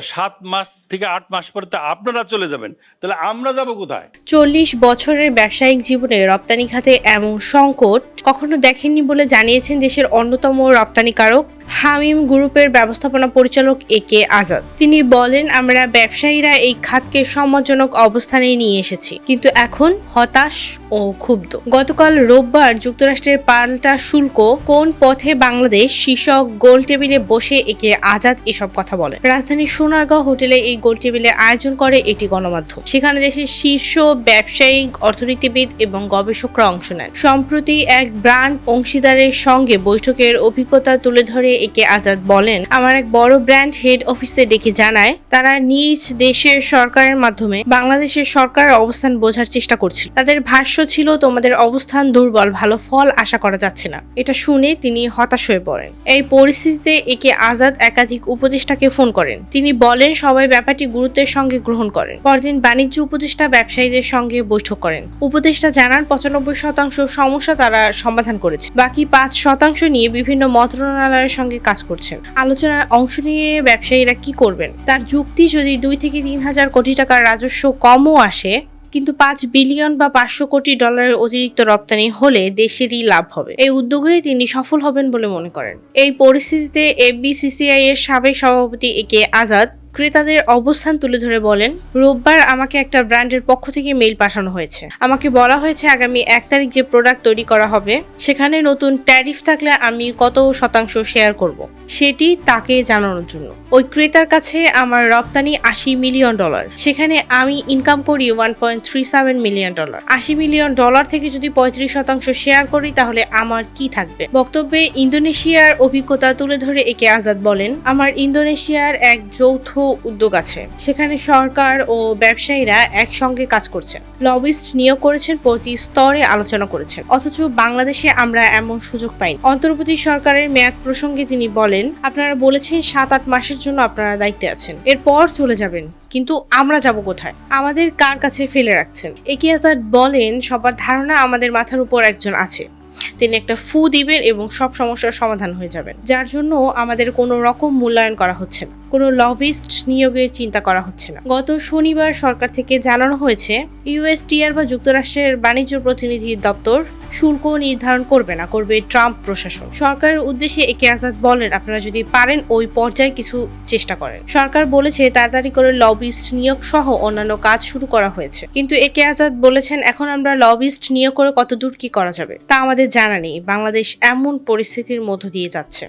সাত মাস থেকে আট মাস পরে তো আপনারা চলে যাবেন। তাহলে আমরা যাব কোথায়? চল্লিশ বছরের ব্যবসায়িক জীবনে রপ্তানি খাতে এমন সংকট কখনো দেখেননি বলে জানিয়েছেন দেশের অন্যতম রপ্তানিকারক হামিম গ্রুপের ব্যবস্থাপনা পরিচালক এ কে আজাদ। তিনি বলেন, আমরা ব্যবসায়ীরা এই খাতকে সম্মানজনক অবস্থানে নিয়ে এসেছি, কিন্তু এখন হতাশ ও ক্ষুব্ধ। গতকাল রোববার যুক্তরাষ্ট্রের পাল্টা শুল্ক কোন পথে বাংলাদেশ শীর্ষক গোল টেবিলে বসে একে আজাদ এসব কথা বলেন। রাজধানীর সোনারগাঁও হোটেলে এই গোল টেবিলের আয়োজন করে এটি গণমাধ্যম। সেখানে দেশের শীর্ষ ব্যবসায়িক, অর্থনীতিবিদ এবং গবেষকরা অংশ নেন। সম্প্রতি এক ব্র্যান্ড অংশীদারের সঙ্গে বৈঠকের অভিজ্ঞতা তুলে ধরে একে আজাদ বলেন। আমার এক বড় ব্র্যান্ড হেড অফিসে ডেকে জানায়, তারা নিজ দেশের সরকারের মাধ্যমে বাংলাদেশের সরকারের অবস্থান বোঝার চেষ্টা করছিল। তাদের ভাষ্য ছিল, তোমাদের অবস্থান দুর্বল, ভালো ফল আশা করা যাচ্ছে না। এটা শুনে তিনি হতাশ হয়ে পড়েন। এই পরিস্থিতিতে একে আজাদ একাধিক উপদেষ্টাকে ফোন করেন। তিনি বলেন, সবাই ব্যাপারটি গুরুত্বের সঙ্গে গ্রহণ করেন। পরদিন বাণিজ্য উপদেষ্টা ব্যবসায়ীদের সঙ্গে বৈঠক করেন। উপদেষ্টা জানান, পঁচানব্বই শতাংশ সমস্যা তারা সমাধান করেছে। বাকি পাঁচ শতাংশ নিয়ে বিভিন্ন মন্ত্রণালয়ের সঙ্গে কাজ করছেন। আলোচনায় অংশ নিয়ে ব্যবসায়ীরা কি করবেন? তার যুক্তি যদি দুই থেকে তিন হাজার কোটি টাকার রাজস্ব কমও আসে, কিন্তু পাঁচ বিলিয়ন বা পাঁচশো কোটি ডলারের অতিরিক্ত রপ্তানি হলে দেশেরই লাভ হবে। এই উদ্যোগে তিনি সফল হবেন বলে মনে করেন। এই পরিস্থিতিতে এফবিসিসিআই এর সাবেক সভাপতি এ কে আজাদ ক্রেতাদের অবস্থান তুলে ধরে বলেন, রোববার আমাকে একটা ব্র্যান্ডের পক্ষ থেকে মেইল পাঠানো হয়েছে। আমাকে বলা হয়েছে আগামী এক তারিখ যে প্রোডাক্ট তৈরি করা হবে, সেখানে নতুন ট্যারিফ থাকলে আমি কত শতাংশ শেয়ার করব। সেটি তাকে জানানোর জন্য। ওই ক্রেতার কাছে আমার রপ্তানি আশি মিলিয়ন ডলার। সেখানে আমি ইনকাম করি one point three seven million dollar. আশি মিলিয়ন ডলার থেকে যদি পঁয়ত্রিশ শতাংশ শেয়ার করি, তাহলে আমার কি থাকবে? বক্তব্যে ইন্দোনেশিয়ার অভিজ্ঞতা তুলে ধরে একে আজাদ বলেন, আমার ইন্দোনেশিয়ার এক যৌথ উদ্যোগ আছে। সেখানে সরকার ও ব্যবসায়ীরা একসঙ্গে কাজ করছেন। লবিস্ট নিয়োগ করেছেন, প্রতি স্তরে আলোচনা করেছেন। অথচ বাংলাদেশে আমরা এমন সুযোগ পাইনি। অন্তর্বর্তী সরকারের মেয়াদ প্রসঙ্গে তিনি বলেন, আপনারা বলেছেন সাত আট মাসের জন্য আপনারা দায়িত্বে আছেন। এরপর চলে যাবেন, কিন্তু আমরা যাব কোথায়? আমাদের কার কাছে ফেলে রাখছেন? একে আজাদ বলেন, সবার ধারণা আমাদের মাথার উপর একজন আছে। তিনি একটা ফু দিবেন এবং সব সমস্যার সমাধান হয়ে যাবেন। যার জন্য আমাদের কোনো রকম মূল্যায়ন করা হচ্ছে না। কোনো লবিস্ট নিয়োগের চিন্তা করা হচ্ছে না। গত শনিবার সরকার থেকে জানানো হয়েছে, ইউএসটিআর বা যুক্তরাষ্ট্রের বাণিজ্য প্রতিনিধি দপ্তর শুল্ক নির্ধারণ করবে না, করবে ট্রাম্প প্রশাসন। সরকারের উদ্দেশ্যে একে আজাদ বলেন, আপনারা যদি পারেন ওই পর্যায়ে কিছু চেষ্টা করেন। সরকার বলেছে, তাড়াতাড়ি করে লবিস্ট নিয়োগ সহ অন্যান্য কাজ শুরু করা হয়েছে। কিন্তু একে আজাদ বলেছেন, এখন আমরা লবিস্ট নিয়োগ করে কতদূর কি করা যাবে, তা আমাদের জানা নেই। বাংলাদেশ এমন পরিস্থিতির মধ্য দিয়ে যাচ্ছে।